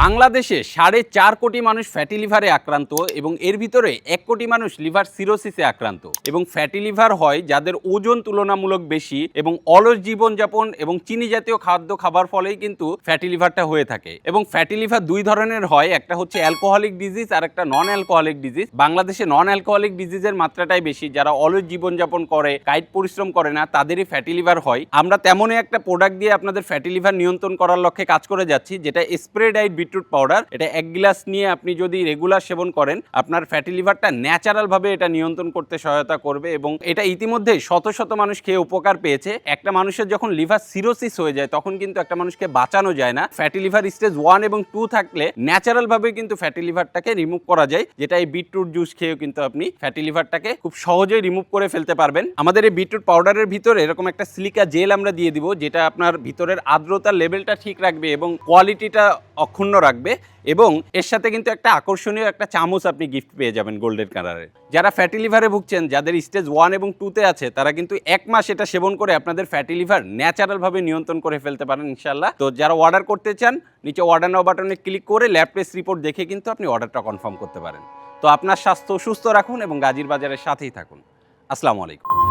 বাংলাদেশে সাড়ে চার কোটি মানুষ ফ্যাটি লিভারে আক্রান্ত এবং এর ভিতরে এক কোটি মানুষ লিভার সিরোসিসে আক্রান্ত এবং ফ্যাটি লিভার হয় যাদের ওজন তুলনামূলক বেশি এবং অলস জীবনযাপন এবং চিনি জাতীয় খাদ্য খাবার ফলেই কিন্তু ফ্যাটি লিভারটা হয়ে থাকে। এবং ফ্যাটি লিভার দুই ধরনের হয়, একটা হচ্ছে অ্যালকোহলিক ডিজিজ আর একটা নন অ্যালকোহলিক ডিজিজ বাংলাদেশে নন অ্যালকোহলিক ডিজিজের মাত্রাটাই বেশি। যারা অলস জীবনযাপন করে কাইট পরিশ্রম করে না, তাদেরই ফ্যাটি লিভার হয়। আমরা তেমনই একটা প্রোডাক্ট দিয়ে আপনাদের ফ্যাটি লিভার নিয়ন্ত্রণ করার লক্ষ্যে কাজ করে যাচ্ছি, যেটা স্প্রে ডাইট বিটরুট পাউডার, এটা এক গ্লাস নিয়ে আপনি যদি রেগুলার সেবন করেন, আপনার ফ্যাটি লিভারটা ন্যাচারাল ভাবে এটা নিয়ন্ত্রণ করতে সহায়তা করবে এবং এটা ইতিমধ্যে শত শত মানুষ খেয়ে উপকার পেয়েছে। একটা মানুষের যখন লিভার সিরোসিস হয়ে যায়, তখন কিন্তু একটা মানুষকে বাঁচানো যায় না। ফ্যাটি লিভার স্টেজ ওয়ান এবং টু থাকলে ন্যাচারাল ভাবে কিন্তু ফ্যাটি লিভারটাকে রিমুভ করা যায়। যেটা এই বিটরুট জুস খেয়েও কিন্তু আপনি ফ্যাটি লিভারটাকে খুব সহজেই রিমুভ করে ফেলতে পারবেন। আমাদের এই বিটরুট পাউডারের ভিতরে এরকম একটা সিলিকা জেল আমরা দিয়ে দিব, যেটা আপনার ভিতরের আর্দ্রতার লেভেলটা ঠিক রাখবে এবং কোয়ালিটিটা অক্ষুণ্ণ রাখবে এবং এর সাথে কিন্তু একটা আকর্ষণীয় একটা চামচ আপনি গিফট পেয়ে যাবেন গোল্ডেন কালারের যারা ফ্যাটি লিভারে ভুগছেন, যাদের স্টেজ ওয়ান এবং টুতে আছে, তারা কিন্তু এক মাস এটা সেবন করে আপনাদের ফ্যাটি লিভার ন্যাচারালভাবে নিয়ন্ত্রণ করে ফেলতে পারেন ইনশাল্লাহ তো যারা অর্ডার করতে চান, নিচে অর্ডার নাও বাটনে ক্লিক করে ল্যাব টেস্ট রিপোর্ট দেখে কিন্তু আপনি অর্ডারটা কনফার্ম করতে পারেন। তো আপনার স্বাস্থ্য সুস্থ রাখুন এবং গাজীর বাজারের সাথেই থাকুন। আসসালামু আলাইকুম।